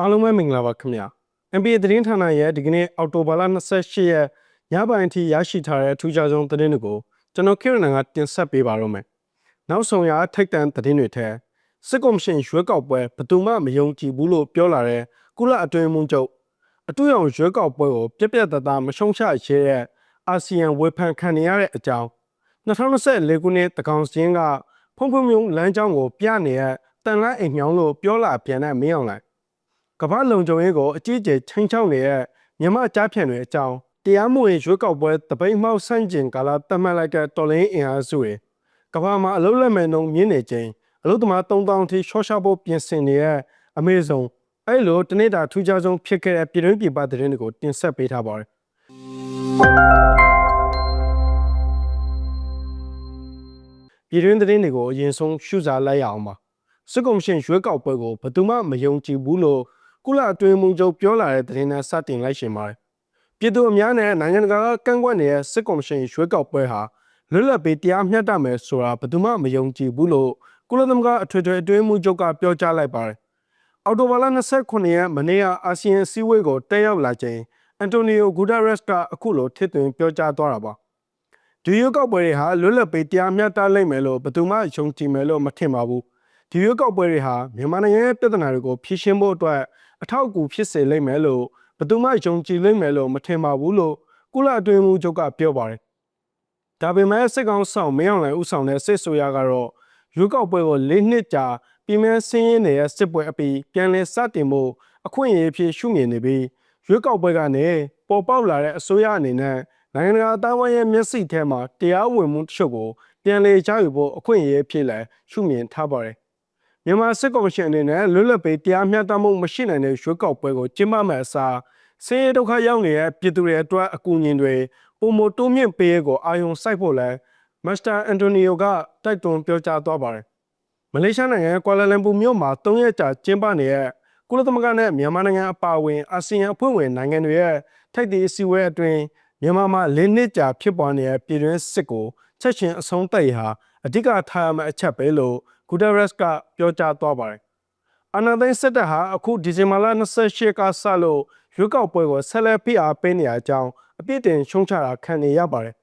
အားလုံးပဲမင်္ဂလာပါခင်ဗျာ NBA သတင်းဌာနရဲ့ဒီကနေ့အောက်တိုဘာလ28ရက်ညပိုင်းအထိရရှိထားတဲ့ထူးခြားဆုံးသတင်းတွေကိုကျွန်တော်ခေရနန်ကတင်ဆက်ပေးပါတော့မယ်နောက်ဆုံးရထိတ်တန့်သတင်းတွေထဲစစ်ကော်မရှင်ရွေးကောက်ပွဲဘယ်သူမှမယုံကြည်ဘူးလို့ပြောလာတဲ့ကုလအတွင်းမှုချုပ်အတူရောင်ရွေးကောက်ပွဲကိုပြက်ပြက်တသားမရှုံချရဲတဲ့အာဆီယံဝေဖန်ခံနေရတဲ့အကြောင်း2024ခုနှစ်တကောင်စင်းကဖုံဖုံမြုံလမ်းကြောင်းကိုပြနေတဲ့တန်လန်းအိမ်မြောင်းလို့ပြောလာပြန်တဲ့မင်းအောင်လိုင် ကမ္ဘာလုံခြုံရေးကိုအကြီးအကျယ်ချိန်ချောက်နေတဲ့မြန်မာကြားဖြန့်တွေအကြောင်းတရားမဝင်ရွေးကောက်ပွဲတပိတ်မှောက်ဆန့်ကျင်ကာလသတ်မှတ်လိုက်တဲ့တော်လိုင်းအင်အားစုတွေကမ္ဘာမှာအလုံးလက်မဲ့နှုန်းမြင့်နေခြင်းအလို့သမား3000ထိရှော့ရှော့ဖို့ပြင်ဆင်နေတဲ့အမေဇုံအဲ့လိုတနေ့တာထူးခြားဆုံးဖြစ်ခဲ့တဲ့ပြည်တွင်းပြည်ပသတင်းတွေကိုတင်ဆက်ပေးထားပါတယ်ပြည်တွင်းသတင်းတွေကိုအရင်ဆုံးရှုစားလိုက်ရအောင်ပါစစ်ကောင်ရှင်ရွေးကောက်ပွဲကိုဘယ်သူမှမယုံကြည်ဘူးလို့ ကုလအတွင်းမှုချုပ်ပြောလာတဲ့သတင်းနဲ့စတင်လိုက်ရှင်ပါတယ်။ပြည်သူအများနဲ့နိုင်ငံတကာကကန့်ကွက်နေတဲ့စစ်ကောင်ရှင်ရွေးကောက်ပွဲဟာလွတ်လပ်ပြီးတရားမျှတမယ်ဆိုတာဘယ်သူမှမယုံကြည်ဘူးလို့ကုလသမဂ္ဂအထွေထွေအတွင်းမှုချုပ်ကပြောကြားလိုက်ပါတယ်။အော်တိုဘာလ29ရက်မနေ့ကအာဆီယံစည်းဝေးကိုတက်ရောက်လာချိန်အန်တိုနီယိုဂူဒါရက်စ်ကအခုလိုထစ်သွင်းပြောကြားသွားတာပါ။ဒီရွေးကောက်ပွဲတွေဟာလွတ်လပ်ပြီးတရားမျှတလိမ့်မယ်လို့ဘယ်သူမှယုံကြည်မယ်လို့မထင်ပါဘူး။ဒီရွေးကောက်ပွဲတွေဟာမြန်မာနိုင်ငံရဲ့ပြဿနာတွေကိုဖြေရှင်းဖို့အတွက် အထောက်အကူဖြစ်စေလိမ့်မယ်လို့ဘယ်သူမှယုံကြည်လိမ့်မယ်လို့မထင်ပါဘူးလို့ကုလအတွင်းမှုချုပ်ကပြောပါတယ်။ဒါပေမဲ့စစ်ကောင်ဆောင်မင်းအောင်လှိုင်ဦးဆောင်တဲ့စစ်ဆိုရကတော့ရွေးကောက်ပွဲကို၄နှစ်ကြာပြည်မဲဆင်းရဲနေတဲ့စစ်ပွဲအပြီးပြန်လည်စတင်ဖို့အခွင့်အရေးဖြစ်ရှုမြင်နေပြီးရွေးကောက်ပွဲကနေပေါ်ပေါက်လာတဲ့အစိုးရအနေနဲ့နိုင်ငံတကာအတိုင်းအဝိုင်းရဲ့မျက်စိထဲမှာတရားဝင်မှုတချို့ကိုပြန်လည်ချယူဖို့အခွင့်အရေးဖြစ်လဲရှုမြင်ထားပါတယ်။ မြန်မာစစ်ကောင်ရှင်အနေနဲ့လွတ်လပ်ပြီးတရားမျှတမှုမရှိနိုင်တဲ့ရွေးကောက်ပွဲကိုကျင်းပမဲ့အစားဆင်းရဲဒုက္ခရောက်နေတဲ့ပြည်သူတွေအတွက်အကူအညီတွေပုံမတိုးမြင့်ပေးရကိုအာရုံစိုက်ဖို့လဲမစ္စတာအန်တိုနီယိုကတိုက်တွန်းပြောကြားသွားပါတယ်။မလေးရှားနိုင်ငံကွာလာလမ်ပူမြို့မှာ၃ရက်ကြာကျင်းပနေတဲ့ကုလသမဂ္ဂနဲ့မြန်မာနိုင်ငံအပါအဝင်အာဆီယံအဖွဲ့ဝင်နိုင်ငံတွေရဲ့ထိုက်တည်အစည်းအဝေးအတွင်းမြန်မာမှာ၄နှစ်ကြာဖြစ်ပေါ်နေတဲ့ပြည်တွင်းစစ်ကိုချက်ချင်းအဆုံးသတ်ရဟာအဓိကထားရမယ့်အချက်ပဲလို့ ဂူဒါရက်စ်ကပြောကြားသွားပါတယ်။အာနာသိန်းစစ်တပ်ဟာအခုဒီဇင်ဘာလ28ကစလို့ရွေးကောက်ပွဲကိုဆက်လက်ဖိအားပေးနေတဲ့အကြောင်းအပြစ်တင်ရှုံချတာခံနေရပါတယ်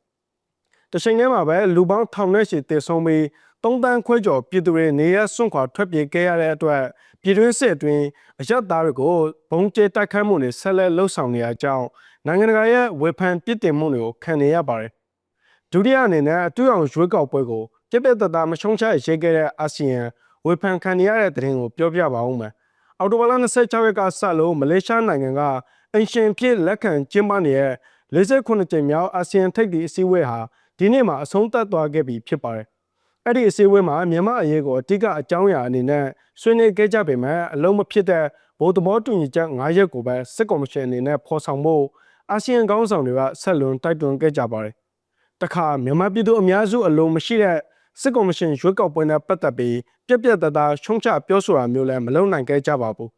။တချိန်တည်းမှာပဲလူပေါင်းထောင်နဲ့ချီတည်ဆုံပြီးသုံးတန်းခွဲကျော်ပြည်သူတွေနေရစွန့်ခွာထွက်ပြေးခဲ့ရတဲ့အတွက်ပြည်တွင်းစစ်အတွင်းအရက်သားတွေကိုဘုံကျဲတိုက်ခိုက်မှုတွေဆက်လက်လှုပ်ဆောင်နေတဲ့အကြောင်းနိုင်ငံတကာရဲ့ဝေဖန်ပြစ်တင်မှုတွေကိုခံနေရပါတယ်။ဒုတိယအနေနဲ့အတူအောင်ရွေးကောက်ပွဲကို ပြပြတသားမရှုံးချရေးခဲ့တဲ့အာဆီယံဝေဖန်ခံရတဲ့သတင်းကိုပြောပြပါဦးမယ်။အော်တိုဘာလ26ရက်ကစလို့မလေးရှားနိုင်ငံကအင်ရှင်ဖြစ်လက်ခံကျင်းပနေတဲ့48ကြိမ်မြောက်အာဆီယံထိပ်သီးအစည်းအဝေးဟာဒီနေ့မှာအဆုံးသတ်သွားခဲ့ပြီဖြစ်ပါတယ်။အဲ့ဒီအစည်းအဝေးမှာမြန်မာအရေးကိုအတိကအကြောင်းအရာအနေနဲ့ဆွေးနွေးခဲ့ကြပေမဲ့အလုံးမဖြစ်တဲ့ဗိုလ်သဘောတူညီချက်9ရက်ကိုပဲစစ်ကော်မရှင်အနေနဲ့ဖော်ဆောင်ဖို့အာဆီယံခေါင်းဆောင်တွေကဆက်လွန်တိုက်တွန်းခဲ့ကြပါတယ်။တခါမြန်မာပြည်သူအများစုအလုံးမရှိတဲ့ စစ်ကော်မရှင်ရွေးကောက်ပွဲနဲ့ပတ်သက်ပြီးပြက်ပြက်တသားရှုံချပြောဆိုတာမျိုးလည်းမလုပ်နိုင်ခဲ့ကြပါဘူး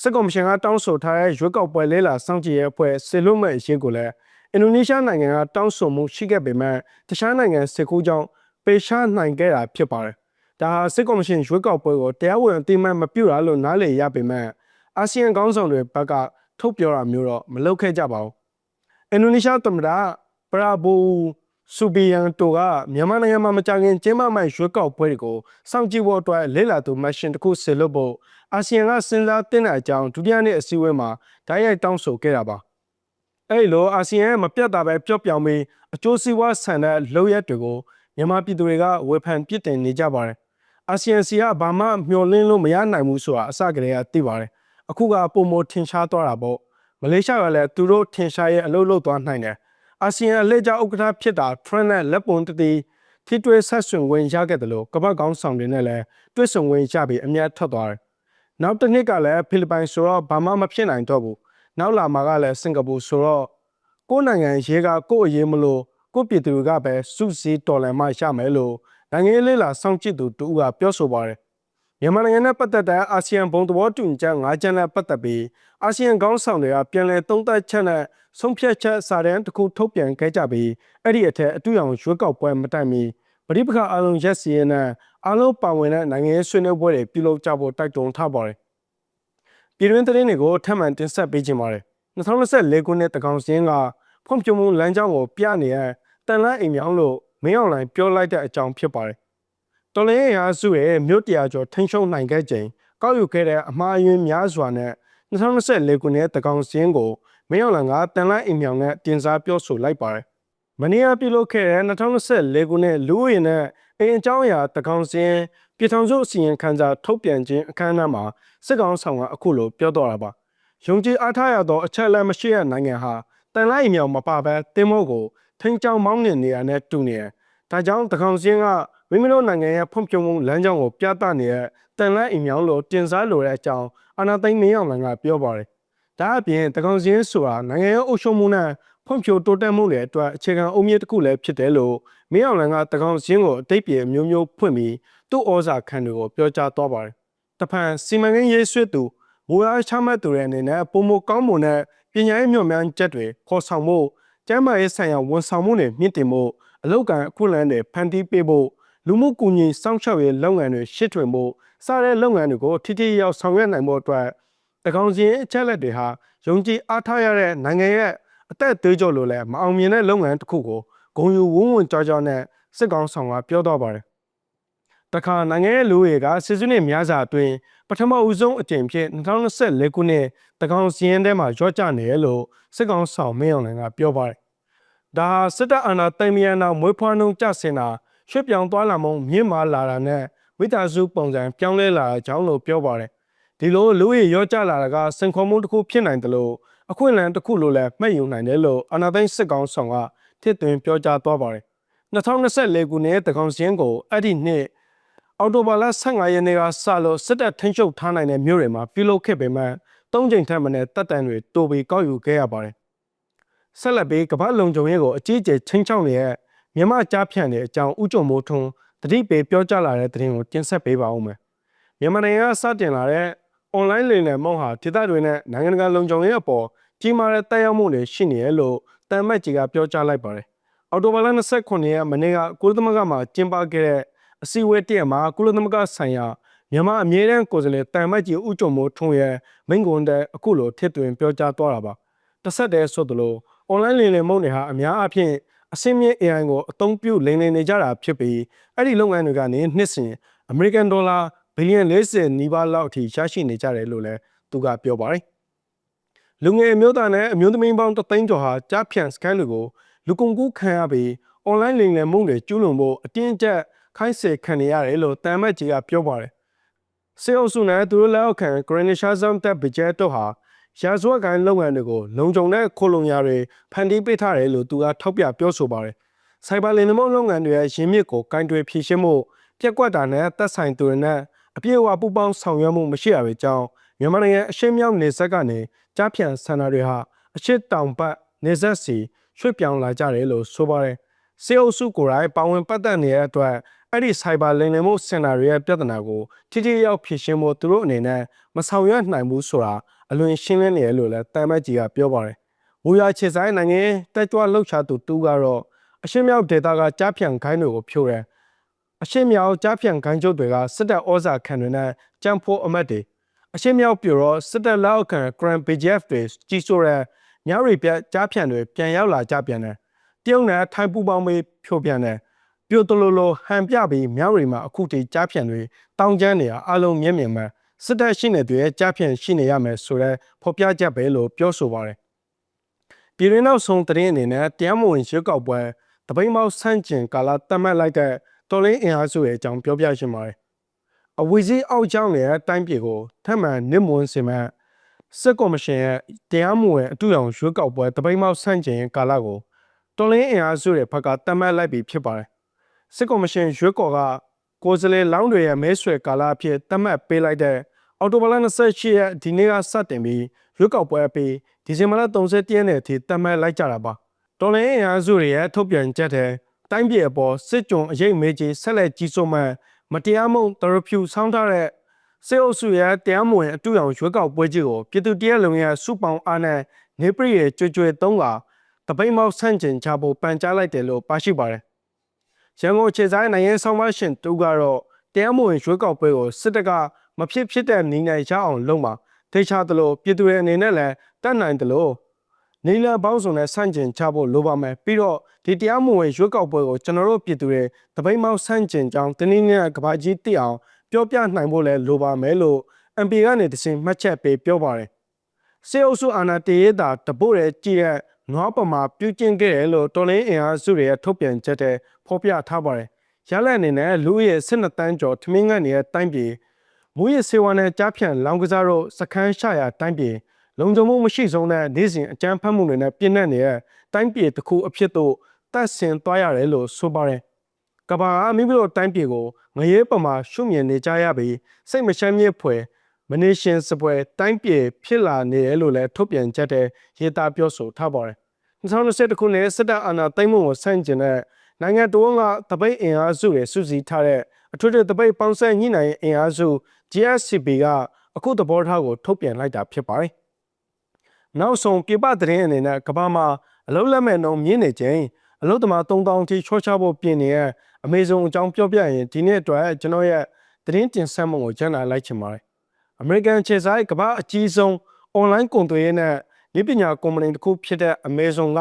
စစ်ကော်မရှင်ကတောင်းဆိုထားတဲ့ရွေးကောက်ပွဲလဲလာစောင့်ကြည့်ရဲ့အဖွဲ့ဆေလွတ်မဲ့အရေးကိုလည်းအင်ဒိုနီးရှားနိုင်ငံကတောင်းဆိုမှုရှိခဲ့ပေမဲ့တခြားနိုင်ငံစစ်ကူးကြောင့်ပေရှားနိုင်ခဲ့တာဖြစ်ပါတယ်ဒါဟာစစ်ကော်မရှင်ရွေးကောက်ပွဲကိုတရားဝင်အသိမှတ်မပြုတာလို့နားလည်ရပေမဲ့အာဆီယံခေါင်းဆောင်တွေဘက်ကထုတ်ပြောတာမျိုးတော့မလုပ်ခဲ့ကြပါဘူးအင်ဒိုနီးရှားသမ္မတပရာဘို ဆူဘီယန်တိုကမြန်မာနိုင်ငံမှာမကြခင်ကျင်းပမဲ့ရွေးကောက်ပွဲတွေကိုစောင့်ကြည့်ဖို့အတွက်လေ့လာသူမရှင်တစ်ခုဆင်လွတ်ဖို့အာဆီယံကစဉ်းစားတင်တဲ့အကြောင်းဒုတိယနေ့အစည်းအဝေးမှာဓာတ်ရိုက်တောင်းဆိုခဲ့တာပါအဲ့လိုအာဆီယံမပြတ်တာပဲပြော့ပြောင်ပြီးအကျိုးစီးပွားဆန်တဲ့လုပ်ရက်တွေကိုမြန်မာပြည်သူတွေကဝေဖန်ပြစ်တင်နေကြပါတယ်အာဆီယံစီကဘာမှမျှော်လင့်လို့မရနိုင်ဘူးဆိုတာအစကတည်းကသိပါတယ်အခုကပုံမထင်ရှားသွားတာပေါ့မလေးရှားကလည်းသူတို့ထင်ရှားရဲ့အလုပ်လုပ်သွားနိုင်တယ် အာဆီယံအလှည့်ကျဥက္ကဋ္ဌဖြစ်တာ trend နဲ့လက်ပုံတတိထိတွေ့ဆက်ဆွင်ဝင်ရခဲ့တယ်လို့ကမ္ဘာကောင်းဆောင်တွေနဲ့လည်းတွေ့ဆုံဝင်ရပြီးအများထွက်သွားတယ်။နောက်တစ်နှစ်ကလည်းဖိလစ်ပိုင်ဆိုတော့ဘာမှမဖြစ်နိုင်တော့ဘူး။နောက်လာမှာကလည်းစင်ကာပူဆိုတော့ကိုယ်နိုင်ငံရေးကကိုယ့်အရေးမလို့ကိုယ့်ပြည်သူတွေကပဲစုစည်းတော်လှန်မှရမယ်လို့နိုင်ငံရေးလေးလာစောင့်ကြည့်သူတူကပြောဆိုပါတယ် မြန်မာနိုင်ငံနဲ့ပတ်သက်တဲ့အာဆီယံဘုံသဘောတူညီချက်၅ချက်နဲ့ပတ်သက်ပြီးအာဆီယံခေါင်းဆောင်တွေကပြန်လည်သုံးသပ်ချက်နဲ့ဆုံးဖြတ်ချက်စာတမ်းတစ်ခုထုတ်ပြန်ခဲ့ကြပြီးအဲ့ဒီအထက်အတူရောင်ရွေးကောက်ပွဲမတိုင်မီပရိပခအလုံးရက်စီရင်နဲ့အလုံးပါဝင်တဲ့နိုင်ငံရေးဆွေးနွေးပွဲတွေပြုလုပ်ကြဖို့တိုက်တွန်းထားပါတယ်ပြည်တွင်းသတင်းတွေကိုထပ်မံတင်ဆက်ပေးခြင်းပါတယ်2024ခုနှစ်တကောင်စင်းကဖွံ့ဖြိုးမှုလမ်းကြောင်းကိုပြနေရတန်လန်းအိမ်မြောင်းလို့မင်းအောင်လိုင်ပြောလိုက်တဲ့အကြောင်းဖြစ်ပါတယ် တော်လင်းရာစုရဲ့မြို့တရာကျော်ထိန်းချုပ်နိုင်ခဲ့ချိန်ကောက်ယူခဲ့တဲ့အမှားအယွင်းများစွာနဲ့2024ခုနှစ်တကောင်စင်းကိုမင်းအောင်လိုင်ကတန်လန်းအိမ်မြောင်းနဲ့တင်စားပြောဆိုလိုက်ပါတယ်မနေ့ကပြုလုပ်ခဲ့တဲ့2024ခုနှစ်လူဦးရေနဲ့အင်အကြောင်းအရာတကောင်စင်းပြည်ထောင်စုအစီရင်ခံစာထုတ်ပြန်ခြင်းအခမ်းအနားမှာစစ်ကောင်ဆောင်ကအခုလိုပြောတော့တာပါယုံကြည်အားထားရသောအချက်အလက်မရှိတဲ့နိုင်ငံဟာတန်လိုက်မြောင်မပါဘဲတင်းမို့ကိုထိန်းချောင်းမောင်းနေနေရတဲ့တူနေတယ်ဒါကြောင့်တကောင်စင်းက မိမိတို့နိုင်ငံရဲ့ဖွံ့ဖြိုးမှုလမ်းကြောင်းကိုပြသနေတဲ့တန်လိုက်အိမ်မြောင်းလို့တင်စားလိုတဲ့အကြောင်းအာနာသိန်းမင်းအောင်လန်ကပြောပါတယ်ဒါအပြင်တကောင်စင်းဆိုတာနိုင်ငံရဲ့အုပ်ချုပ်မှုနဲ့ဖွံ့ဖြိုးတိုးတက်မှုတွေအတွက်အခြေခံအုံမြင့်တစ်ခုလည်းဖြစ်တယ်လို့မင်းအောင်လန်ကတကောင်စင်းကိုအတိတ်ပြေမျိုးမျိုးဖွင့်ပြီးသူ့ဩဇာခံတွေကိုပြောကြားသွားပါတယ်။တဖန်စီမံကိန်းရေးဆွဲသူမူအားချမှတ်သူတွေအနေနဲ့ပုံမကောင်းမွန်တဲ့ပညာရေးမြင့်များချက်တွေခေါ်ဆောင်မှုကျန်းမာရေးဆိုင်ရာဝန်ဆောင်မှုတွေမြင့်တင်မှုအလောက်ကန်အခွင့်အလမ်းတွေဖန်တီးပေးဖို့ လူမှုကူညီစောင့်ရှောက်ရေးလုပ်ငန်းတွေရှစ်ထွင်မှုစတဲ့လုပ်ငန်းတွေကိုထိထိရောက်ဆောင်ရွက်နိုင်ဖို့အတွက်တကောင်စီအချက်လက်တွေဟာယုံကြည်အားထားရတဲ့နိုင်ငံရဲ့အသက်သွေးကြောလို့လည်းမအောင်မြင်တဲ့လုပ်ငန်းတစ်ခုကိုဂုံယူဝန်းဝန်းကြောကြောနဲ့စစ်ကောင်ဆောင်ကပြောတော့ပါတယ်တခါနိုင်ငံရဲ့လူတွေကစစ်စွနစ်များစွာအတွင်းပထမဦးဆုံးအကြိမ်ဖြစ်2024ခုနှစ်တကောင်စီရင်ထဲမှာရော့ကျနေတယ်လို့စစ်ကောင်ဆောင်မင်းအောင်လည်းကပြောပါတယ်။ဒါဟာစစ်တပ်အာဏာသိမ်းမြန်နောက်မွေးဖွားနှုန်းကျဆင်းတာ ရွှေ့ပြောင်းသွားလာမှုမြင့်မားလာတာနဲ့ဝိတာစုပုံစံပြောင်းလဲလာတာကြောင့်လို့ပြောပါတယ်။ဒီလိုလူရရော့ကျလာတာကစင်ခေါ်မှုတစ်ခုဖြစ်နိုင်တယ်လို့အခွင့်အလမ်းတစ်ခုလို့လည်းမှတ်ယူနိုင်တယ်လို့အာဏာသိမ်းစစ်ကောင်ဆောင်ကထစ်သွင်းပြောကြားသွားပါတယ်။2024ခုနှစ်တကောင်စင်းကိုအဲ့ဒီနှစ်အော်တိုဘာလ15ရက်နေ့ကစလို့စစ်တပ်ထိန်းချုပ်ထားနိုင်တဲ့မြို့တွေမှာပြုလုပ်ခဲ့ပေမဲ့၃ချိန်ထက်မနည်းတပ်တန်တွေတိုးပြီးကောက်ယူခဲ့ရပါတယ်။ဆက်လက်ပြီးကမ္ဘာလုံခြုံရေးကိုအကြီးအကျယ်ချင်းချောင်းနေတဲ့ မြန်မာကြားဖြန့်တဲ့အကြောင်းဥကြုံမိုးထွန်းတတိပေပြောကြားလာတဲ့သတင်းကိုတင်ဆက်ပေးပါဦးမယ်။မြန်မာနိုင်ငံကစတင်လာတဲ့ online လိမ်လည်မှုဟာဒေသတွေနဲ့နိုင်ငံတကာလုံခြုံရေးအပေါ်ကြီးမားတဲ့တိုက်ရောက်မှုတွေရှိနေတယ်လို့တမ်မတ်ကြီးကပြောကြားလိုက်ပါတယ်။အော်တိုဘာလ29ရက်မနေ့ကကိုလသမဂမှာကျင်းပခဲ့တဲ့အစည်းအဝေးတရက်မှာကုလသမဂ္ဂဆိုင်ရာမြန်မာအမြဲတမ်းကိုယ်စားလှယ်တန်မတ်ကြီးဦးကျော်မိုးထွန်းရဲ့မိန့်ခွန်းတဲ့အခုလိုထစ်သွင်းပြောကြားသွားတာပါတစ်ဆက်တည်းဆိုသလို online လင်လင်မုံတွေဟာအများအပြား အစင်းမြင့် AI ကိုအသုံးပြုလိမ်လည်နေကြတာဖြစ်ပြီးအဲ့ဒီလုပ်ငန်းတွေကနေနှစ်စဉ် American Dollar ဘီလီယံ40နီးပါးလောက်အထိရရှိနေကြတယ်လို့လည်းသူကပြောပါတယ်လူငယ်အမျိုးသားနဲ့အမျိုးသမီးပေါင်းတသိန်းကျော်ဟာကြားဖြန့်စကန်တွေကိုလူကုန်ကူးခံရပြီး online လိမ်လည်မှုတွေကျူးလွန်ဖို့အတင်းအကျပ်ခိုင်းစေခံနေရတယ်လို့တမ်မတ်ကြီးကပြောပါတယ်။စေအုပ်စုနဲ့သူတို့လက်အောက်ခံ Granishazam တပ်ဘဂျက်တို့ဟာ ရာဇဝတ်ကိုင်းလုပ်ငန်းတွေကိုလုံခြုံတဲ့ခိုလုံရာတွေဖန်တီးပေးထားတယ်လို့သူကထောက်ပြပြောဆိုပါတယ်။စိုက်ဘာလင်နမုံလုပ်ငန်းတွေရဲ့ရင်းမြစ်ကိုကင်တွယ်ဖြည့်ရှင်းမှုပြက်ကွက်တာနဲ့သက်ဆိုင်သူတွေနဲ့အပြည့်အဝပူပေါင်းဆောင်ရွက်မှုမရှိရပေကြောင်းမြန်မာနိုင်ငံအရှေ့မြောက်နေဆက်ကနေကြားဖြန့်ဆန္ဒတွေဟာအရှေ့တောင်ဘက်နေဆက်စီရွှေ့ပြောင်းလာကြတယ်လို့ဆိုပါတယ်။စေအုပ်စုကိုယ်တိုင်ပါဝင်ပတ်သက်နေတဲ့အတွက် အဲ့ဒီ cyber လိမ်လည်မှုစင်တာတွေရဲ့ပြဿနာကိုထိထိရောက်ဖြေရှင်းဖို့သူတို့အနေနဲ့မဆောင်ရွက်နိုင်ဘူးဆိုတာအလွန်ရှင်းလင်းနေတယ်လို့လည်းတမ်မတ်ကြီးကပြောပါတယ်။မူရခြေဆိုင်နိုင်ငံတက်ကြွလှုပ်ရှားသူတူကတော့အရှင်းမြောက်ဒေတာကကြားဖြန့်ခိုင်းတွေကိုဖြိုးတယ်။အရှင်းမြောက်ကြားဖြန့်ခိုင်းချုပ်တွေကစစ်တပ်ဩဇာခံတွေနဲ့ကြံဖို့အမတ်တွေအရှင်းမြောက်ပြတော့စစ်တပ်လက်အောက်ခံ Grand BGF တွေကြီးစိုးတဲ့ညရီပြကြားဖြန့်တွေပြန်ရောက်လာကြပြန်တယ်။တရုတ်နဲ့ထိုင်းပူပေါင်းပြီးဖြိုးပြန်တယ် ပြိုတလိုလိုဟန်ပြပြီးမြောက်ရီမှာအခုတည်းကြားဖြန့်တွေတောင်းကျမ်းနေရအလုံးမြင့်မြင့်မှစစ်တပ်ရှိနေတွေကြားဖြန့်ရှိနေရမယ်ဆိုတော့ဖော်ပြချက်ပဲလို့ပြောဆိုပါတယ်ပြည်ရင်းနောက်ဆုံးသတင်းအနေနဲ့တရားမဝင်ရွက်ကောက်ပွဲတပိမောက်ဆန့်ကျင်ကာလတတ်မှတ်လိုက်တဲ့တော်လင်းအင်အားစုရဲ့အကြောင်းပြောပြရှင်းပါတယ်အဝီစီအောက်ကျောင်းရဲ့တိုင်းပြည်ကိုထပ်မံနစ်မွန်းစင်မဲ့စစ်ကော်မရှင်ရဲ့တရားမဝင်အတူရောင်ရွက်ကောက်ပွဲတပိမောက်ဆန့်ကျင်ကာလကိုတော်လင်းအင်အားစုရဲ့ဘက်ကတတ်မှတ်လိုက်ပြီးဖြစ်ပါတယ် စစ်ကော်မရှင်ရွေးကော်ကကိုယ်စားလှယ်လောင်းတွေရဲ့မဲဆွယ်ကာလအဖြစ်သတ်မှတ်ပေးလိုက်တဲ့အော်တိုဘလ28ရက်ဒီနေ့ကစတင်ပြီးရွေးကောက်ပွဲအပြီးဒီဇင်ဘာလ31ရက်နေ့အထိသတ်မှတ်လိုက်ကြတာပါတော်လိုင်းအင်အားစုတွေရဲ့ထုတ်ပြန်ချက်တဲ့တိုင်းပြည်အပေါ်စစ်ကြုံအရေးမေးကြီးဆက်လက်ကြီးစိုးမှမတရားမှုတရဖြူဆောင်းထားတဲ့စေအုပ်စုရဲ့တရားမဝင်အတူအောင်ရွေးကောက်ပွဲကြီးကိုပြည်သူတရားလုံရဲ့စုပေါင်းအားနဲ့နေပရိရဲ့ကြွကြွသုံးကတပိတ်မောက်ဆန့်ကျင်ချဖို့ပန်ကြားလိုက်တယ်လို့ပါရှိပါတယ် ရန်ကုန်ခြေဆိုင်နိုင်ငံဆောင်မရှင်တူကတော့တရားမဝင်ရွေးကောက်ပွဲကိုစစ်တပ်ကမဖြစ်ဖြစ်တဲ့နေနိုင်ရအောင်လုပ်မှာထိချသလိုပြည်သူတွေအနေနဲ့လည်းတတ်နိုင်တယ်လို့နေလာပေါင်းစုံနဲ့ဆန့်ကျင်ချဖို့လိုပါမယ်ပြီးတော့ဒီတရားမဝင်ရွေးကောက်ပွဲကိုကျွန်တော်တို့ပြည်သူတွေတပိတ်မောက်ဆန့်ကျင်ကြောင်းတင်းနှင်းနဲ့ကဘာကြီးသိအောင်ပြောပြနိုင်ဖို့လည်းလိုပါမယ်လို့ MP ကနေတစင်မှတ်ချက်ပေးပြောပါတယ်စေအုပ်စုအာဏာတည်ရတာတပို့ရဲ့ကြည့်ရဲ့ နွားပမာပြုကျင့်ခဲ့တယ်လို့တော်လင်းအင်အားစုတွေရဲ့ထုတ်ပြန်ချက်တဲ့ဖော်ပြထားပါတယ်ရလက်အနေနဲ့လူဦးရဲ့12တန်းကျော်ထမင်းငတ်နေတဲ့တိုင်းပြည်မူရစေဝါနဲ့ကြားဖြန့်လောင်ကစားတို့စခန်းရှာရာတိုင်းပြည်လုံခြုံမှုမရှိဆုံးတဲ့နေ့စဉ်အကြမ်းဖက်မှုတွေနဲ့ပြည့်နှက်နေတဲ့တိုင်းပြည်တစ်ခုအဖြစ်သို့တက်ဆင်သွားရတယ်လို့ဆိုပါတယ်ကဘာကမိမိတို့တိုင်းပြည်ကိုငရဲပမာရှုမြင်နေကြရပြီးစိတ်မချမ်းမြေ့ဖွယ် မနေရှင်စပွဲတိုင်းပြည်ဖြစ်လာနေတယ်လို့လည်းထုတ်ပြန်ချက်တဲ့ရေးသားပြောဆိုထားပါတယ်2021ခုနှစ်စစ်တပ်အာဏာသိမ်းမှုကိုဆန့်ကျင်တဲ့နိုင်ငံတော်ကတပိတ်အင်အားစုတွေစုစည်းထားတဲ့အထွေထွေတပိတ်ပေါင်းဆက်ညှိနှိုင်းရေးအင်အားစု GSCB ကအခုသဘောထားကိုထုတ်ပြန်လိုက်တာဖြစ်ပါတယ်။နောက်ဆုံးပြပသတင်းအနေနဲ့ကမ္ဘာမှာအလုံးလက်မဲ့နှုံမြင့်နေခြင်းအလုံးသမား3000ထိချောချဖို့ပြင်နေတဲ့အမေဇုံအကြောင်းပြောပြရင်ဒီနေ့အတွက်ကျွန်တော်ရဲ့သတင်းတင်ဆက်မှုကိုကျန်လာလိုက်ချင်ပါတယ်။ American ခြေဆိုင်ကမ္ဘာအကြီးဆုံး online ကုန်သွယ်ရေးနဲ့ဒီပညာကုမ္ပဏီတစ်ခုဖြစ်တဲ့ Amazon က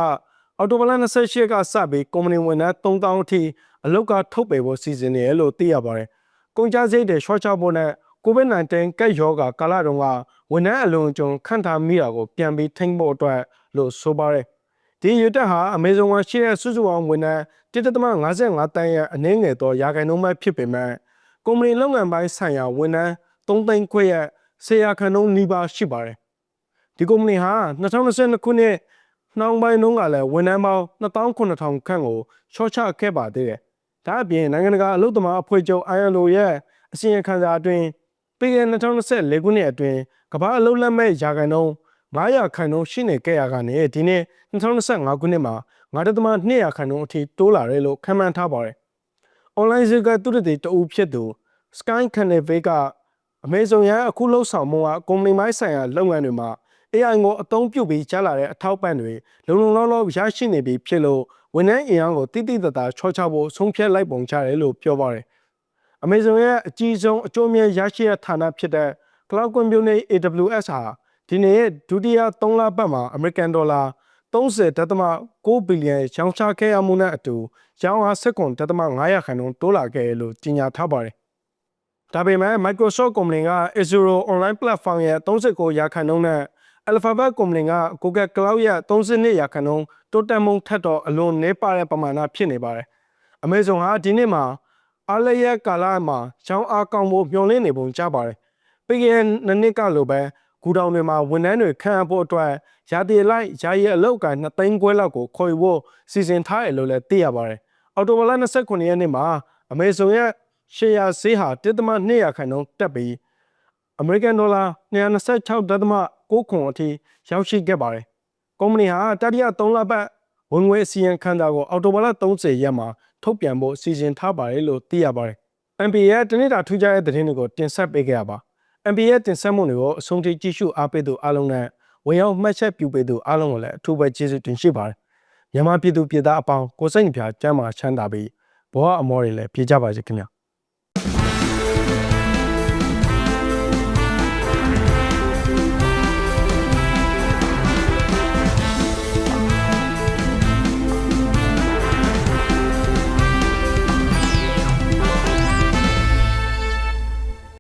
အော်တိုဘလ28ကစပြီးကုမ္ပဏီဝန်ထမ်း3000အထိအလုပ်ကထုတ်ပယ်ဖို့စီစဉ်နေတယ်လို့သိရပါတယ်။ကုန်ကျစရိတ်တွေရှော့ချဖို့နဲ့ COVID-19 ကပ်ရောဂါကာလတုန်းကဝန်ထမ်းအလွန်အကျွံခန့်ထားမိတာကိုပြန်ပြီးထိန်းဖို့အတွက်လို့ဆိုပါတယ်။ဒီယူတက်ဟာ Amazon ကရှိတဲ့စုစုပေါင်းဝန်ထမ်း1.55တန်းရဲ့အနည်းငယ်သောရာခိုင်နှုန်းပဲဖြစ်ပေမဲ့ကုမ္ပဏီလုပ်ငန်းပိုင်းဆိုင်ရာဝန်ထမ်း 3သိန်းခွဲရဲ့ဆရာခန့်နှုန်းနီးပါးရှိပါတယ်။ဒီကုမ္ပဏီဟာ2022ခုနှစ်နှောင်းပိုင်းတုန်းကလည်းဝန်ထမ်းပေါင်း29000ခန့်ကိုရှော့ချခဲ့ပါသေးတယ်။ဒါအပြင်နိုင်ငံတကာအလုပ်သမားအဖွဲ့ချုပ် ILO ရဲ့အစီရင်ခံစာအတွင်းပြည်ခဲ့2024ခုနှစ်အတွင်းကမ္ဘာအလုပ်လက်မဲ့ရာခိုင်နှုန်း900ခန့်နှုန်းရှိနေခဲ့ရကနေဒီနေ့2025ခုနှစ်မှာ9.200ခန့်နှုန်းအထိတိုးလာတယ်လို့ခန့်မှန်းထားပါတယ်။ online ဈေးကသူတည်တအူဖြစ်သူ Sky Canevay က Amazon ရဲ့အခုလှုပ်ဆောင်မှုကကုမ္ပဏီမိုင်းဆိုင်ရာလုပ်ငန်းတွေမှာ AI ကိုအသုံးပြုပြီးကြားလာတဲ့အထောက်ပံ့တွေလုံလုံလောက်လောက်ရရှိနေပြီဖြစ်လို့ဝန်ထမ်းအင်အားကိုတိတိတတ်တာချောချဖို့ဆုံးဖြတ်လိုက်ပုံချတယ်လို့ပြောပါတယ်။ Amazon ရဲ့အကြီးဆုံးအကျိုးအမြတ်ရရှိတဲ့ဌာနဖြစ်တဲ့ Cloud Computing AWS ဟာဒီနေ့ရဲ့ဒုတိယ3လပတ်မှာ American Dollar 30.6ဘီလီယံရောင်းချခဲ့ရမှုနဲ့အတူရောင်းအား19.5ခန့်နှုန်းတိုးလာခဲ့တယ်လို့ကြေညာထားပါတယ်။ ဒါပေမဲ့ Microsoft ကုမ္ပဏီက Azure Online Platform ရဲ့39ရာခိုင်နှုန်းနဲ့ Alphabet ကုမ္ပဏီက Google Cloud ရဲ့32ရာခိုင်နှုန်းတိုးတက်မှုထက်တော့အလွန်နည်းပါတဲ့ပမာဏဖြစ်နေပါတယ်။ Amazon ဟာဒီနေ့မှာအားလျက်ကာလမှာရောင်းအားကောင်းဖို့မျှော်လင့်နေပုံကြပါတယ်။ပြီးခဲ့တဲ့နှစ်ကလိုပဲဂူတောင်တွေမှာဝန်ထမ်းတွေခန့်အပ်ဖို့အတွက်ရာသီလိုက်ယာယီအလုပ်ကိုင်2သိန်းခွဲလောက်ကိုခေါ်ယူဖို့စီစဉ်ထားတယ်လို့လည်းသိရပါတယ်။အော်တိုဘလ29ရက်နေ့မှာ Amazon ရဲ့ ရှယ်ယာဈေးဟာ1.2ခန့်နှုန်းတက်ပြီး American Dollar 226.6ခွန်အထိရောက်ရှိခဲ့ပါတယ်။ကုမ္ပဏီဟာတတိယ3လပတ်ဝင်ငွေအစီရင်ခံစာကိုအော်တိုဘလ30ရက်မှာထုတ်ပြန်ဖို့စီစဉ်ထားပါတယ်လို့သိရပါတယ်။ MPA ရဲ့တနေ့တာထူးခြားတဲ့သတင်းတွေကိုတင်ဆက်ပေးခဲ့ရပါ။ MPA ရဲ့တင်ဆက်မှုတွေကိုအဆုံးထိကြည့်ရှုအားပေးသူအားလုံးနဲ့ဝင်ရောက်မှတ်ချက်ပြုပေးသူအားလုံးကိုလည်းအထူးပဲကျေးဇူးတင်ရှိပါတယ်။မြန်မာပြည်သူပြည်သားအပေါင်းကိုစိတ်နှပြချမ်းသာချမ်းသာပြီးဘဝအမောတွေလည်းပြေကြပါစေခင်ဗျာ။